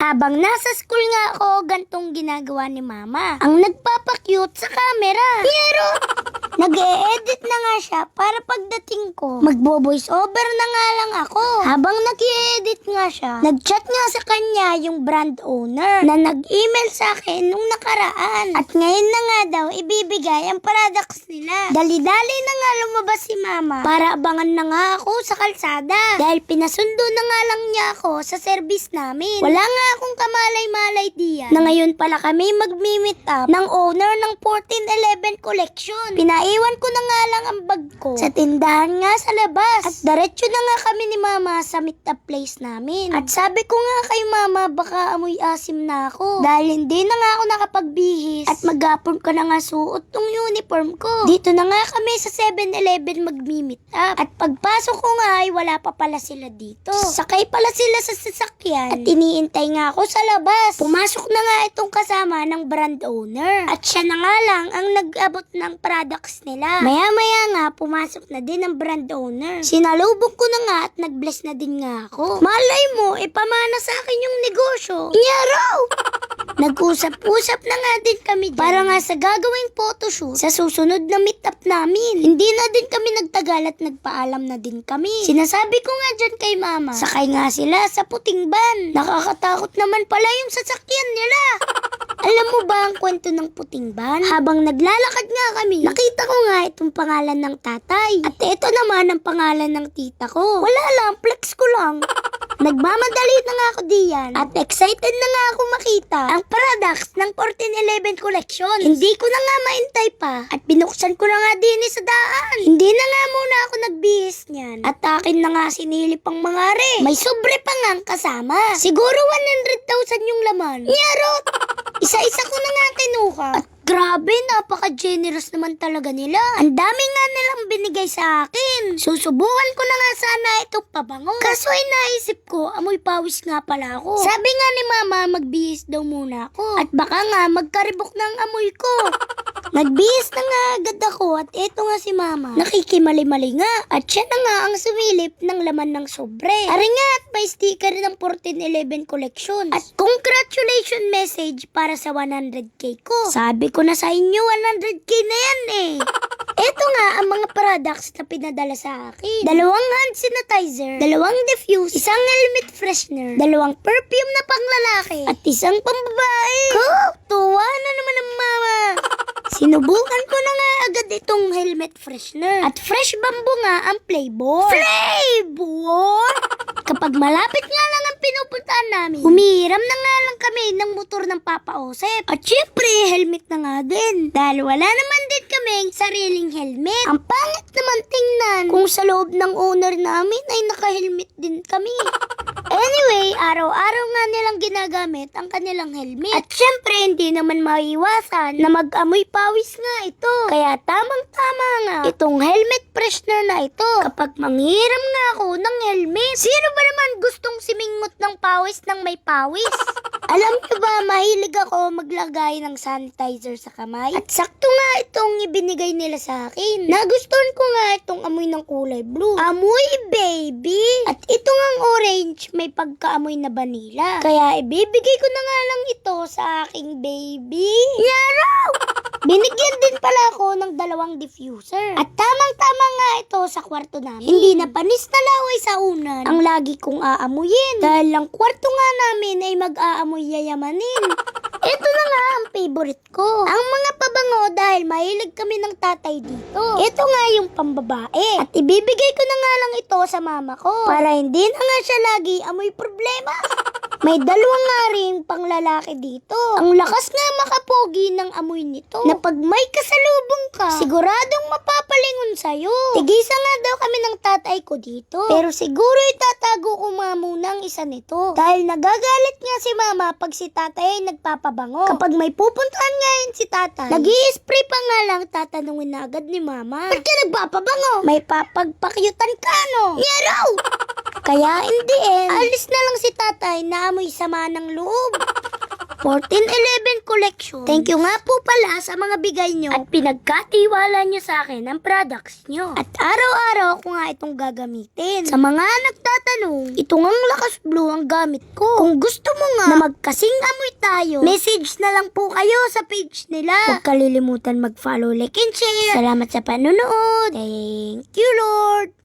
Habang nasa school nga ako, gantong ginagawa ni mama. Ang nagpapakyut sa camera. Pero, nag-e-edit na nga siya para pagdating ko, magbo-voice over na nga lang ako. Habang nag-e-edit nga siya, nag-chat nga sa kanya yung brand owner na nag-email sa akin nung nakaraan. At ngayon na nga daw, ibibigay ang products nila. Dali-dali na nga lumabas si mama para abangan na nga ako sa kalsada. Dahil pinasundo na nga lang niya ako sa service namin. Wala nga akong kamalay-malay diyan na ngayon pala kami mag-meet up ng owner ng 1411 collection. Pinaiwan ko na nga lang ang bag ko sa tindahan nga sa labas. At diretso na nga kami ni mama sa meet up place namin. At sabi ko nga kay mama baka amoy asim na ako. Dahil hindi na nga ako nakapagbihis at maghapon ko na nga suot tong uniform ko. Dito na nga kami sa 7-Eleven mag-meet up. At pagpasok ko nga ay wala pa pala sila dito. Sakay pala sila sa sasakyan at iniintay nga ako sa labas. Pumasok na nga itong kasama ng brand owner. At siya na nga lang ang nag-abot ng products nila. Maya-maya nga, pumasok na din ang brand owner. Sinalubog ko na nga at nag-bless na din nga ako. Malay mo, ipamana sa akin yung negosyo. Inyaraw! Nag-usap-usap na nga din kami dyan. Para nga sa gagawing photoshoot sa susunod na meet up namin. Hindi na din kami nagtagal at nagpaalam na din kami. Sinasabi ko nga dyan kay mama. Sakay nga sila sa puting van. Nakakatakot naman pala yung sasakyan nila. Alam mo ba ang kwento ng puting ban? Habang naglalakad nga kami, nakita ko nga itong pangalan ng tatay. At ito naman ang pangalan ng tita ko. Wala lang, flex ko lang. Nagmamadali na nga ako diyan at excited na nga ako makita ang products ng 1411 collection. Hindi ko na nga maintay pa at binuksan ko na nga din sa daan. Hindi na nga muna ako nagbihis niyan at akin na nga sinilip ang mga re. May sobre pa nga kasama. Siguro 100,000 yung laman. Nyarot! Isa-isa ko na nga kinuha. At grabe, napaka-generous naman talaga nila. Ang dami nga nilang binigay sa akin. Susubukan ko na nga sana itong pabango. Kaso ay naisip ko, amoy pawis nga pala ako. Sabi nga ni mama, magbihis daw muna ako. At baka nga magkaribok ng amoy ko. Nagbihis na nga agad ako at eto nga si mama. Nakikimali-mali nga at siya na nga ang sumilip ng laman ng sobre. Ari nga at may sticker ng 1411 collection. At congratulation message para sa 100k ko. Sabi ko na sa inyo 100k na yan eh. Eto nga ang mga products na pinadala sa akin. Dalawang hand sanitizer, dalawang diffuse, isang helmet freshener, dalawang perfume na panglalaki, at isang pambabae. Ko, tuwa na naman ang. Sinubukan ko na nga agad itong helmet freshener. At fresh bamboo nga ang flavor. Flavor? Kapag malapit nga lang ang pinupuntahan namin, humihiram na nga lang kami ng motor ng Papa Osep. At syempre, helmet na nga din. Dahil wala naman din kaming sariling helmet. Ang pangit naman tingnan kung sa loob ng owner namin ay naka-helmet din kami. Anyway, araw-araw nga nilang ginagamit ang kanilang helmet. At syempre, hindi naman maiwasan na mag-amoy pawis nga ito. Kaya tamang-tama nga itong helmet freshener na ito. Kapag manghiram nga ako ng helmet, sino ba naman gustong simingot ng pawis ng may pawis? Alam niyo ba, mahilig ako maglagay ng sanitizer sa kamay. At sakto nga itong ibinigay nila sa akin. Nagustuhan ko nga itong amoy ng kulay blue. Amoy baby! At ito nga orange, may pagkaamoy na vanilla. Kaya ibibigay ko na nga lang ito sa aking baby. Yaraw! Binigyan din pala ako ng dalawang diffuser. At tamang-tama nga ito sa kwarto namin. Hindi na panis na laway sa unan ang lagi kong aamuyin. Dahil ang kwarto nga namin ay mag-aamoy yayamanin. Ito na nga favorite ko. Ang mga pabango dahil mahilig kami ng tatay dito. Ito nga yung pambabae. At ibibigay ko na nga lang ito sa mama ko. Para hindi na nga siya lagi amoy problema. May dalawa nga rin pang lalaki dito. Ang lakas nga makapogi ng amoy nito. Na pag may kasalubong ka, siguradong mapapalingon sa'yo. Tigisa nga daw kami ng tatay ko dito. Pero siguro itatago ko nga muna ang isa nito. Dahil nagagalit nga si mama pag si tatay ay nagpapabango. Kapag may pupuntahan nga yun si tatay, nag spray pa nga lang tatanungin na agad ni mama. Ba't ka nagpapabango? May papagpakyutan ka no? Nyaraw! Kaya in the end, alis na lang si tatay na amoy sama ng loob. 1411 collection. Thank you nga po pala sa mga bigay nyo at pinagkatiwala nyo sa akin ang products nyo. At araw-araw ko nga itong gagamitin. Sa mga nagtatanong, ito ngang lakas blue ang gamit ko. Kung gusto mo nga na magkasing amoy tayo, message na lang po kayo sa page nila. Huwag kalilimutan mag-follow, like, and share. Salamat sa panonood. Thank you, Lord.